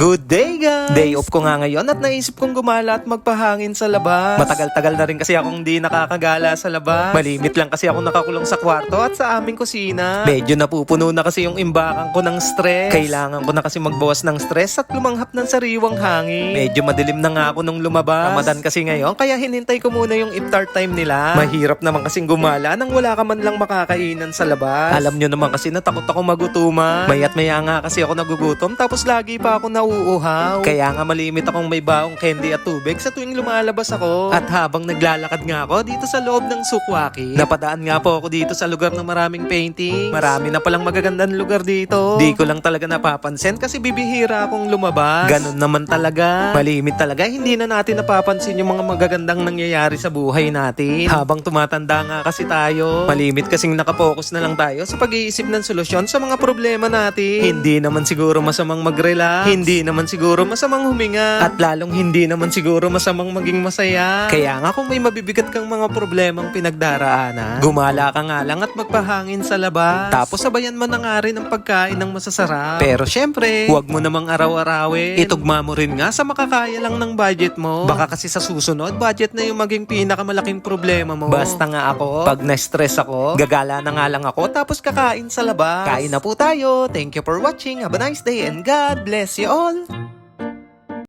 Good day guys! Day off ko nga ngayon at naisip kong gumala at magpahangin sa labas. Matagal-tagal na rin kasi akong di nakakagala sa labas. Malimit lang kasi ako nakakulong sa kwarto at sa aming kusina. Medyo napupuno na kasi yung imbakan ko ng stress. Kailangan ko na kasi magbawas ng stress at lumanghap ng sariwang hangin. Medyo madilim na nga ako nung lumabas. Ramadan kasi ngayon kaya hinintay ko muna yung iftar time nila. Mahirap naman kasing gumala nang wala ka man lang makakainan sa labas. Alam nyo naman kasi natakot ako magutuman. Mayat maya nga kasi ako nagugutom tapos lagi pa ako nauuhaw. Kaya nga malimit akong may baong candy at tubig sa tuwing lumalabas ako. At habang naglalakad nga ako dito sa loob ng Sukwaki, napadaan nga po ako dito sa lugar ng maraming painting. Marami na palang magagandang lugar dito. Di ko lang talaga napapansin kasi bibihira akong lumabas. Ganun naman talaga. Malimit talaga, hindi na natin napapansin yung mga magagandang nangyayari sa buhay natin. Habang tumatanda nga kasi tayo, malimit kasing nakapokus na lang tayo sa pag-iisip ng solusyon sa mga problema natin. Hindi naman siguro masamang mag-relax. Hindi naman siguro masamang huminga. At lalong hindi naman siguro masamang maging masaya. Kaya nga kung may mabibigat kang mga problemang pinagdaraanan, gumala ka nga lang at magpahangin sa labas. Tapos sabayan mo na nga rin ang pagkain ng masasarap. Pero syempre, huwag mo namang araw-arawin. Itugma mo rin nga sa makakaya lang ng budget mo. Baka kasi sa susunod, budget na yung maging pinakamalaking problema mo. Basta nga ako, pag na-stress ako, gagala na nga lang ako tapos kakain sa labas. Kain na po tayo. Thank you for watching. Have a nice day and God bless you all. Bye.